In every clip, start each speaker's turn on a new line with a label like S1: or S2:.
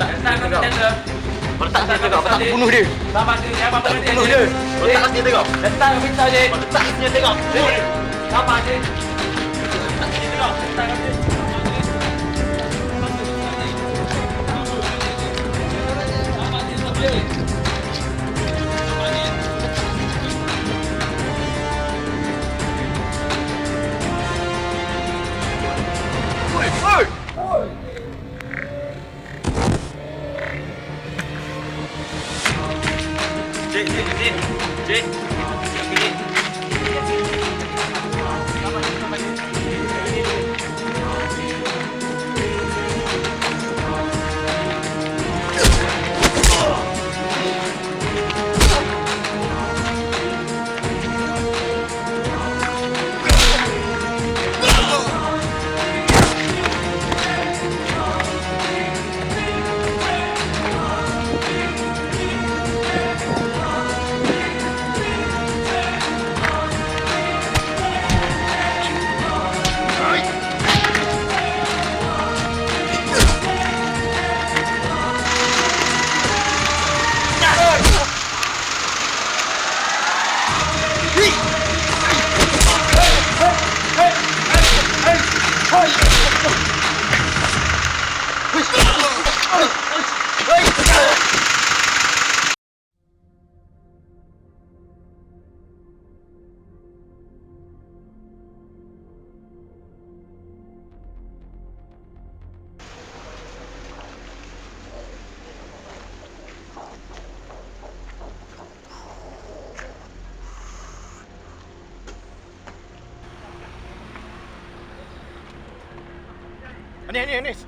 S1: Tak senjata kau. Kau letak senjata kau. Kau tak bunuh dia.
S2: Sama jangan apa bukan dia
S1: Bunuh dia. Letak kat senjata kau.
S2: Letak je.
S1: Letak kat senjata kau. Bunuh dia.
S2: Sama je.
S1: Letak kat senjata kau.
S2: Letak kat dia.
S1: Oi, Anis, Anis, Anis.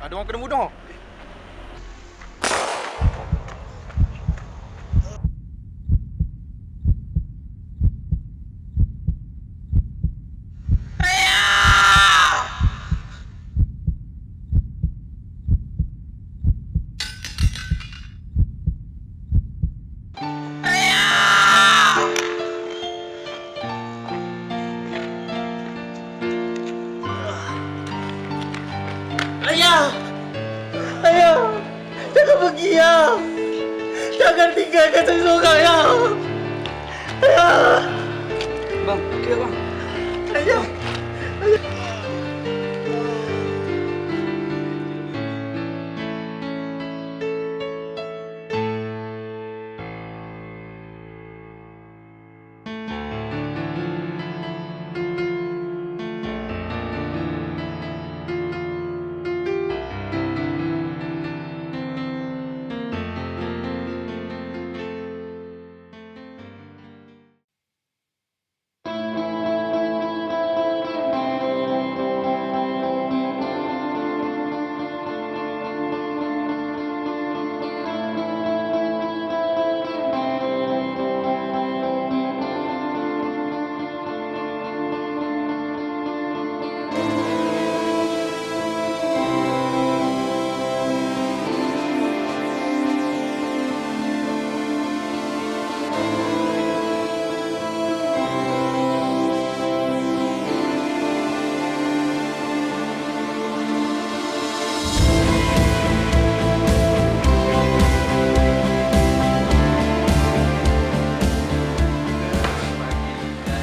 S1: Ada orang kena bunuh.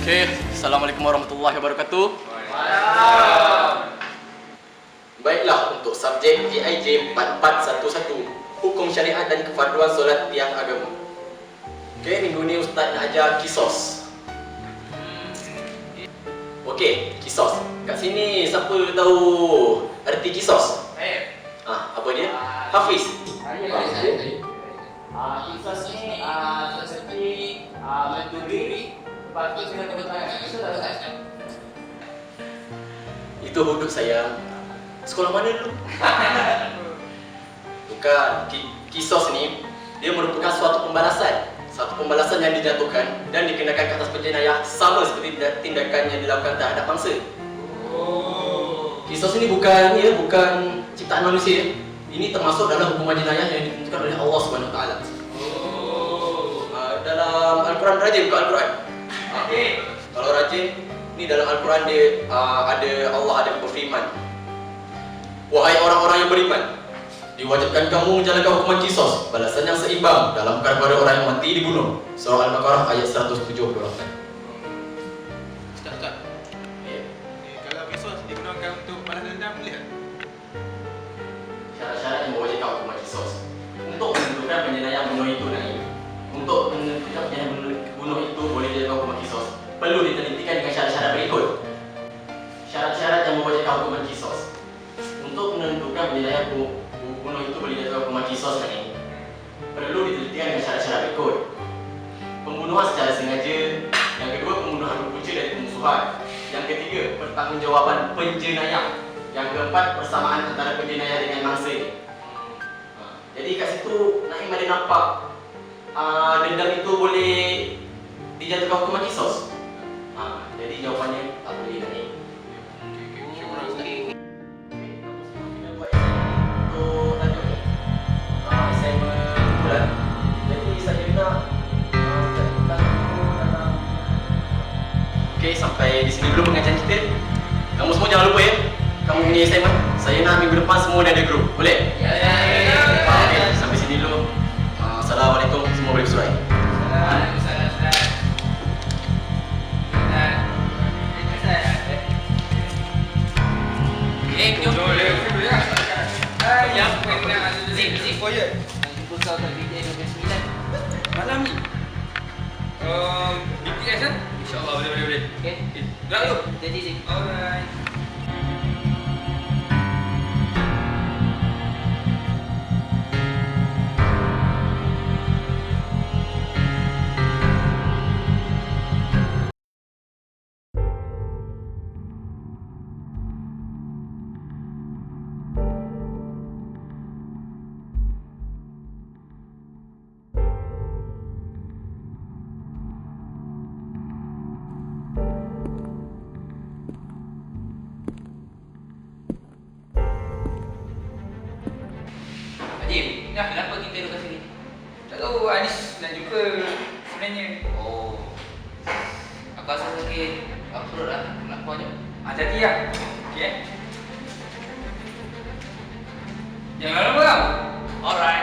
S1: Okey, Assalamualaikum warahmatullahi wabarakatuh. Baiklah untuk subjek JIJ 4411 Hukum Syariat dan Kefarduan Solat Tiang Agama. Okey, minggu ni ustaz nak ajar kisos. Okey, kisos. Kat sini siapa tahu erti kisos?
S2: Eh.
S1: Ah, apa dia? Hafiz.
S2: Ah, kisos ni ah seperti ah menduri. Itu tak Ustaz?
S1: Itu hudud saya. Sekolah mana dulu? Bukan. Ki- Kisos ni, dia merupakan suatu pembalasan. Suatu pembalasan yang dijatuhkan dan dikenakan ke atas penjenayah sama seperti tindak- tindakan yang dilakukan terhadap bangsa. Kisos ini bukan ya, bukan ciptaan manusia. Ini termasuk dalam hukuman jenayah yang ditentukan oleh Allah Subhanahu Wa Taala. Uh, dalam Al-Quran rajin bukan Al-Quran.
S2: Okey.
S1: Kalau rajin Ni dalam Al-Quran dia uh, ada Allah ada berfirman. Wahai orang-orang yang beriman, diwajibkan kamu menjalankan hukuman kisos, balasan yang seimbang dalam perkara pada orang yang mati dibunuh. Surah Al-Baqarah ayat 178.
S2: Ustaz, Ustaz.
S1: Ya.
S3: Eh, kalau kisos digunakan untuk balas dendam boleh tak?
S1: Syarat-syarat yang mewajibkan hukuman kisos Untuk menentukan penjenayah bunuh itu dan Perlu ditelitikan dengan syarat-syarat berikut. Syarat-syarat yang mewajibkan hukuman kisos. Untuk menentukan penjenayah bu- bu- bunuh itu boleh dijadikan hukuman kisos dan ini Perlu ditelitikan dengan syarat-syarat berikut. Pembunuhan secara sengaja. Yang kedua, pembunuhan berpunca dari pemusuhan Yang ketiga, pertanggungjawaban penjenayah. Yang keempat, persamaan antara penjenayah dengan mangsa. Ha, Jadi kat situ Naim ada nampak uh, dendam itu boleh dijatuhkan hukuman kisos. Ha, jadi jawapannya tak boleh
S3: Okey,
S1: sampai di sini dulu pengajian kita. Kamu semua jangan lupa ya. Kamu punya assignment. Saya nak minggu depan semua dah ada group.
S2: Eh, jom.
S3: Boleh, boleh ya.
S2: Yang Zip, zip.
S3: Oh ya.
S2: Jumpa kau kat BTS 29.
S3: Malam ni. Um, BTS kan? InsyaAllah boleh boleh boleh.
S2: Okay?
S3: Gerak tu.
S2: Jadi, zip.
S3: Alright. Anis nak jumpa sebenarnya.
S2: Oh. Aku rasa lagi upload lah. Nak kau je.
S3: Ah, jadi lah. Okey eh. Jangan lama kau.
S2: Alright.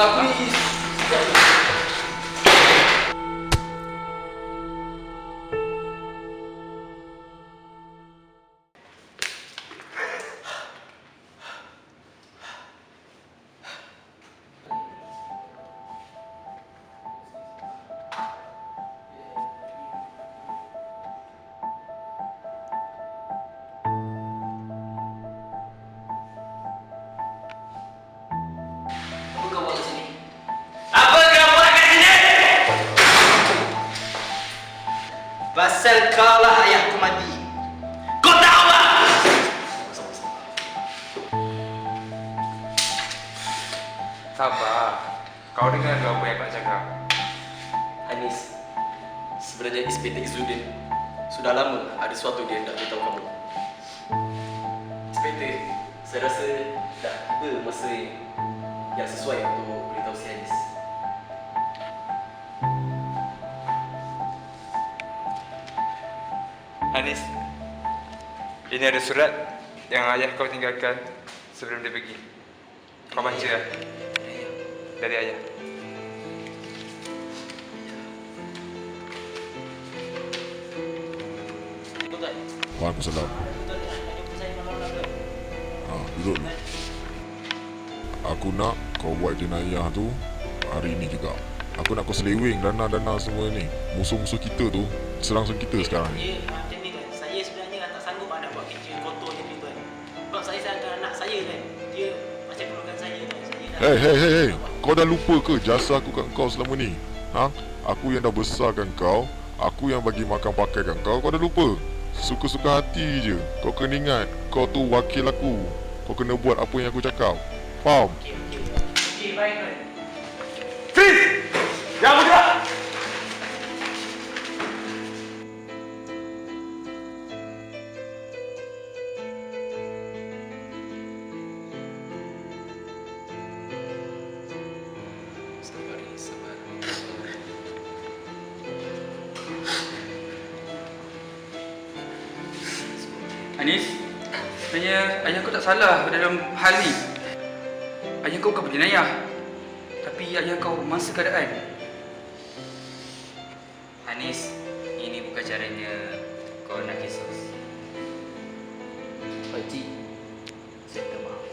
S3: Buat ni?
S2: Kau
S4: lah ayahku mati. Kau tahu tak?
S3: Sabar. Kau dengar dulu apa yang aku nak cakap.
S1: Hanis, sebenarnya Inspektor Izzuddin sudah lama ada sesuatu dia nak beritahu kamu. Inspektor, saya rasa dah tiba masa yang sesuai untuk beritahu si Hanis.
S3: Anis Ini ada surat Yang ayah kau tinggalkan Sebelum dia pergi Kau baca lah Dari ayah
S5: Wah, aku sedap. Ha, duduk dulu. Aku nak kau buat jenayah tu hari ni juga. Aku nak kau selewing dana-dana semua ni. Musuh-musuh kita tu serang-serang kita sekarang ni.
S4: Anak saya kan. Dia macam saya. Saya
S5: Hei, hei, hei, hei. Kau dah lupa ke jasa aku kat kau selama ni? Ha? Aku yang dah besarkan kau. Aku yang bagi makan pakaikan kau. Kau dah lupa? Suka-suka hati je. Kau kena ingat. Kau tu wakil aku. Kau kena buat apa yang aku cakap. Faham?
S4: okey okey. Okey, baik tuan.
S1: Jangan bergerak!
S3: Anis, sebenarnya ayah kau tak salah dalam hal ni. Ayah kau bukan penjenayah. Tapi ayah kau masa keadaan.
S6: Anis, ini bukan caranya kau nak kisah.
S2: Pakcik, saya minta maaf.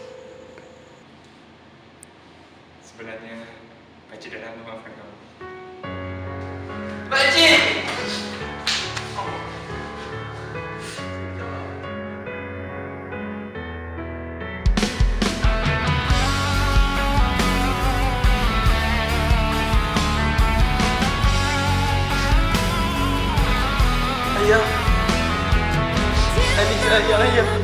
S3: Sebenarnya, Pakcik dah lama maafkan kau.
S4: Anis ayah ayah.